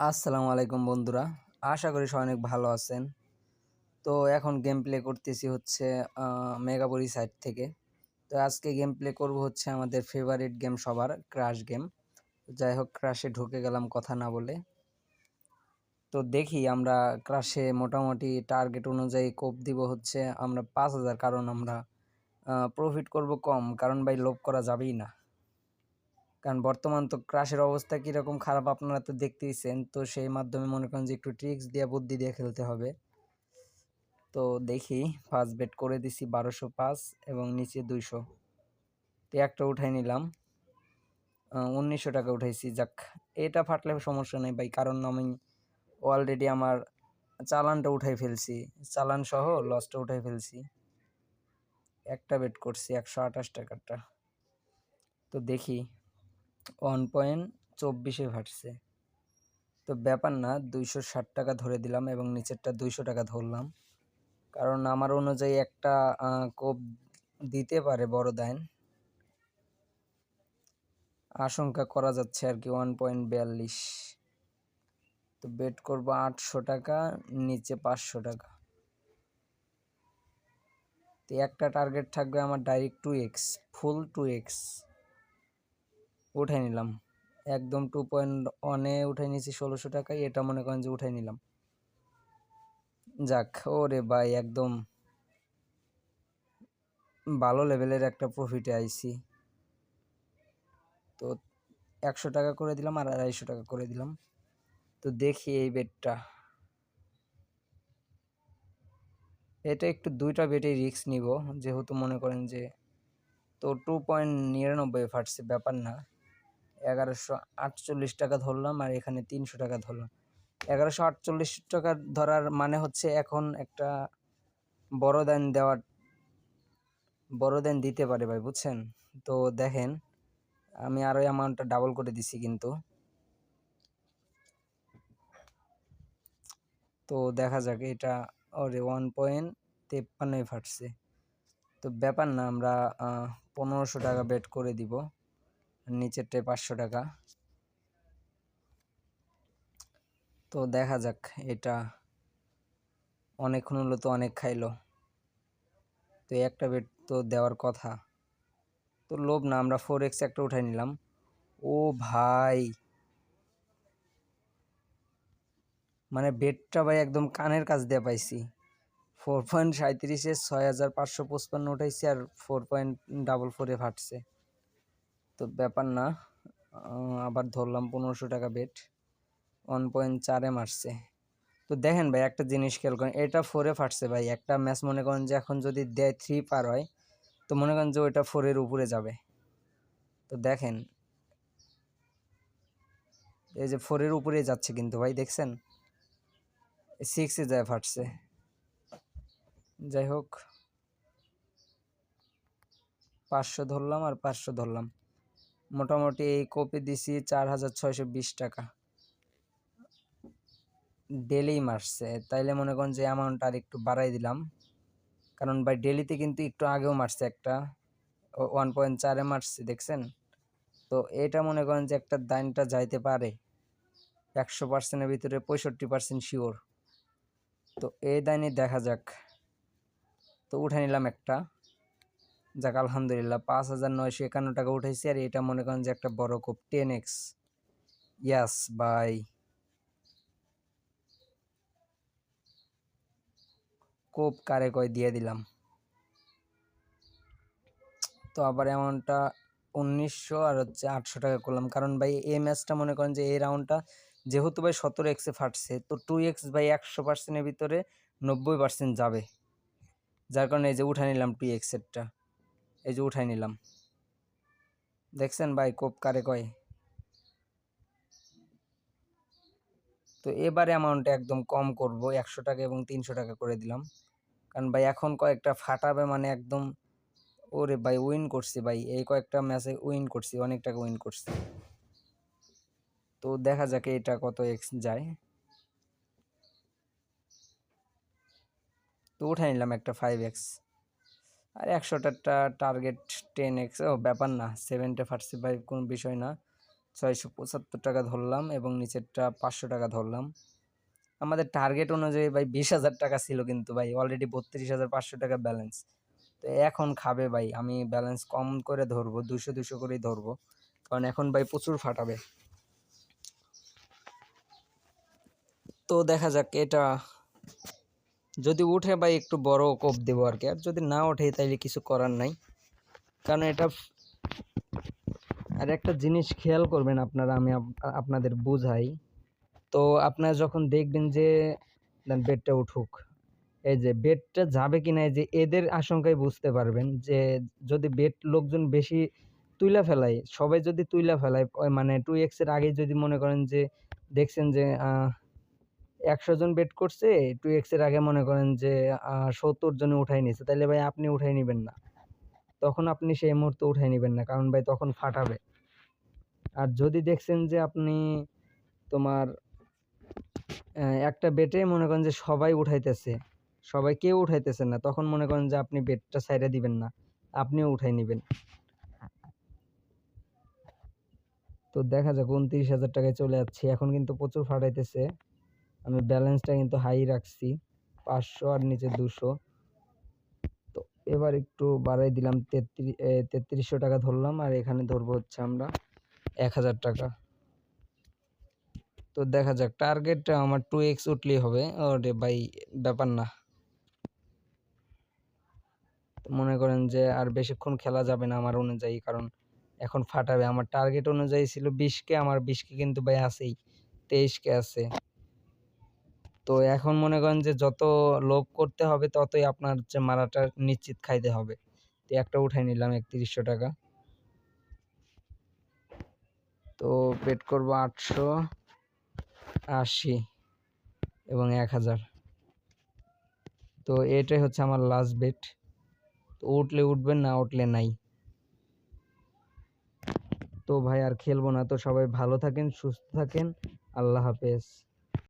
আসসালামু আলাইকুম বন্ধুরা। আশা করি সবাই অনেক ভালো আছেন। তো এখন গেম প্লে করতেছি হচ্ছে মেগাপুরি সাইড থেকে। তো আজকে গেম প্লে করব হচ্ছে আমাদের ফেভারিট গেম সবার ক্রাশ গেম যাই হোক ক্রাশে ঢুকে গেলাম কথা না বলে। তো দেখি আমরা ক্রাশে মোটামুটি টার্গেট অনুযায়ী কোপ দিব হচ্ছে, আমরা পাঁচ হাজার। কারণ আমরা প্রফিট করব কম। কারণ ভাই লোভ করা যাবেই না। কারণ বর্তমান তো ক্রাশের অবস্থা কীরকম খারাপ আপনারা তো দেখতেইছেন। তো সেই মাধ্যমে মনে করেন যে একটু ট্রিক্স দিয়ে, বুদ্ধি দিয়ে খেলতে হবে। তো দেখি ফার্স্ট বেট করে দিছি বারোশো পাঁচ এবং নিচে দুইশো। তো একটা উঠাই নিলাম। উনিশশো টাকা উঠাইছি। যাক, এটা ফাটলে সমস্যা নেই ভাই, কারণ আমি অলরেডি আমার চালানটা উঠাই ফেলছি। চালান সহ লসটা উঠাই ফেলছি। একটা বেট করছি একশো আঠাশ টাকারটা। তো দেখি ওয়ান পয়েন্ট চব্বিশে ভাটছে তো ব্যাপার না, দুইশো ষাট টাকা ধরে দিলাম এবং নিচেরটা দুইশো টাকা ধরলাম। কারণ আমার অনুযায়ী একটা কোপ দিতে পারে বড় দাইন। আশঙ্কা করা যাচ্ছে আর কি ওয়ান পয়েন্ট বিয়াল্লিশ তো বেট করব আটশো টাকা, নিচে পাঁচশো টাকা। তো একটা টার্গেট থাকবে আমার direct two X full two X উঠাই নিলাম। একদম টু পয়েন্ট ওয়ানে উঠাই নিয়েছি ষোলোশো টাকায়, এটা মনে করেন যে উঠাই নিলাম। যাক, ওরে ভাই, একদম ভালো লেভেলের একটা প্রফিটে আইছি। তো একশো টাকা করে দিলাম আর আড়াইশো টাকা করে দিলাম। তো দেখি এই বেডটা এটা একটু দুইটা বেডে রিক্স নিব, যেহেতু মনে করেন যে, তো টু পয়েন্ট নিরানব্বই ফাটছে ব্যাপার না। এগারোশো আটচল্লিশ টাকা ধরলাম আর এখানে তিনশো টাকা ধরলাম। এগারোশো আটচল্লিশ টাকা ধরার মানে হচ্ছে এখন একটা বড় দেন দেওয়ার বড় দেন দিতে পারে ভাই, বুঝছেন? তো দেখেন, আমি আরও অ্যামাউন্টটা ডাবল করে দিছি কিন্তু। তো দেখা যাক, এটা ওরে ওয়ান পয়েন্ট তেপ্পান্নই ফাটছে। তো ব্যাপার না, আমরা পনেরোশো টাকা বেট করে দিব। নিচেরটায় পাঁচশো টাকা। তো দেখা যাক, এটা অনেকক্ষণ হলো তো অনেক খাইলো। তো একটা বেড তো দেওয়ার কথা। তো লোভ না, আমরা ফোর এক্স একটা উঠাই নিলাম। ও ভাই! মানে বেডটা ভাই একদম কানের কাছ দিয়ে পাইছি। ফোর পয়েন্ট সাঁত্রিশে ছয় হাজার পাঁচশো পঁচপান্ন উঠাইছি আর ফোর পয়েন্ট ডাবল ফোরে ফাটছে। তো ব্যাপার না আবার ধরলাম পনেরোশো টাকা বেট ওয়ান পয়েন্ট চারে মারছে। তো দেখেন ভাই, একটা জিনিস খেয়াল করেন, এটা ফোরে ফাটছে ভাই, একটা ম্যাচ মনে করেন যে এখন যদি দেয় থ্রি পার হয়, তো মনে করেন যে ওইটা ফোরের উপরে যাবে। তো দেখেন, এই যে ফোরের উপরে যাচ্ছে কিন্তু ভাই, দেখছেন? সিক্সে যায় ফাটছে। যাই হোক, পাঁচশো ধরলাম আর পাঁচশো ধরলাম। মোটামুটি এই কপি দিছি চার হাজার ছয়শো বিশ টাকা। ডেলি মারছে। তাইলে মনে করেন যে অ্যামাউন্ট আর একটু বাড়াই দিলাম। কারণ ভাই ডেলিতে কিন্তু একটু আগেও মারছে একটা। ওয়ান পয়েন্ট চারে মারছে, দেখছেন? তো এটা মনে করেন যে একটা দাইনটা যাইতে পারে। একশো পার্সেন্টের ভিতরে পঁয়ষট্টি পার্সেন্ট শিওর তো এই দাইনে দেখা যাক। তো উঠে নিলাম একটা। যাক, আলহামদুলিল্লাহ, পাঁচ হাজার নয়শো একান্ন টাকা উঠেছি আর এটা মনে করেন যে একটা বড় কোপ, টেন এক্স। Yes, bye. কোপ কারে কয় দিয়ে দিলাম? তো আবার অ্যামাউন্টটা উনিশশো আর হচ্ছে আটশো টাকা করলাম। কারণ ভাই, এই ম্যাচটা মনে করেন যে এই রাউন্ডটা যেহেতু ভাই সতেরো এক্সে ফাটছে, তো টু এক্স ভাই একশো পার্সেন্টের ভিতরে নব্বই পার্সেন্ট যাবে। যার কারণে এই যে উঠে নিলাম টু এক্সেরটা এই যে উঠাই নিলাম। দেখছেন ভাই কোপ কারে কয়? তো এবারে অ্যামাউন্টটা একদম কম করব, একশো টাকা এবং তিনশো টাকা করে দিলাম। কারণ ভাই এখন কয়েকটা ফাটাবে মানে একদম ওরে ভাই উইন করছি ভাই। এই কয়েকটা ম্যাচে উইন করছি, অনেক টাকা উইন করছি। তো দেখা যাক এটা কত এক্স যায়। তো উঠাই নিলাম একটা ফাইভ এক্স আর একশোটা টার্গেট টেন এক্স ও ব্যাপার না সেভেনটে ফার্সি ফাইভ কোনো বিষয় না। ছয়শো পঁচাত্তর টাকা ধরলাম এবং নিচেরটা পাঁচশো টাকা ধরলাম। আমাদের টার্গেট অনুযায়ী ভাই বিশ হাজার টাকা ছিল কিন্তু ভাই অলরেডি বত্রিশ হাজার পাঁচশো টাকা ব্যালেন্স তো এখন খাবে ভাই, আমি ব্যালেন্স কম করে ধরবো, দুশো দুশো করেই ধরবো। কারণ এখন ভাই প্রচুর ফাটাবে। তো দেখা যাক, এটা যদি উঠে ভাই একটু বড় কোপ দেবো আর কি। আর যদি না ওঠে তাইলে কিছু করার নাই। কারণ এটা আর একটা জিনিস খেয়াল করবেন আপনারা, আমি আপ- আপনাদের বুঝাই। তো আপনারা যখন দেখবেন যে বেডটা উঠুক, এই যে বেডটা যাবে কিনা, এই যে এদের আশঙ্কায় বুঝতে পারবেন যে, যদি বেড লোকজন বেশি তুইলা ফেলায়, সবাই যদি তুইলা ফেলায় মানে টু এক্সের আগে যদি মনে করেন যে, দেখছেন যে একশো জন বেড করছে টু এর আগে মনে করেন যে সত্তর জনে উঠাই নিছে। তাহলে ভাই আপনি উঠাই নেবেন না। তখন আপনি সেই মুহূর্তে উঠাই নেবেন না, কারণ ভাই তখন ফাটাবে। আর যদি দেখছেন যে আপনি তোমার একটা বেটে মনে করেন যে সবাই উঠাইতেছে, সবাই কেউ উঠাইতেছে না, তখন মনে করেন যে আপনি বেডটা সাইডে দিবেন না, আপনিও উঠাই নেবেন। তো দেখা যাক, উনত্রিশ হাজার টাকায় চলে যাচ্ছে। এখন কিন্তু প্রচুর ফাটাইতেছে। আমি ব্যালেন্সটা কিন্তু হাই রাখছি, পাঁচশো আর নিচে দুশো। তো এবার একটু বাড়াই দিলাম তেত্রিশ তেত্রিশশো টাকা ধরলাম, আর এখানে ধরবো হচ্ছে আমরা এক হাজার টাকা। তো দেখা যাক টার্গেট আমার টু এক্স উঠলেই হবে, ওরে ভাই ব্যাপার না। মনে করেন যে আর বেশিক্ষণ খেলা যাবে না আমার অনুযায়ী, কারণ এখন ফাটাবে। আমার টার্গেট অনুযায়ী ছিল বিশকে আমার বিশকে কিন্তু ভাই আছেই তেইশকে আছে। তো এখন মনে করেন যে যত লোভ করতে হবে ততই আপনার হচ্ছে মারাটা নিশ্চিত খাইতে হবে। তো একটা উঠাই নিলাম একত্রিশশো টাকা। তো বেট করব আটশো আশি এবং এক হাজার। তো এটাই হচ্ছে আমার লাস্ট বেট তো উঠলে উঠবেন, না উঠলে নাই। তো ভাই আর খেলব না। তো সবাই ভালো থাকেন, সুস্থ থাকেন। আল্লাহ হাফেজ।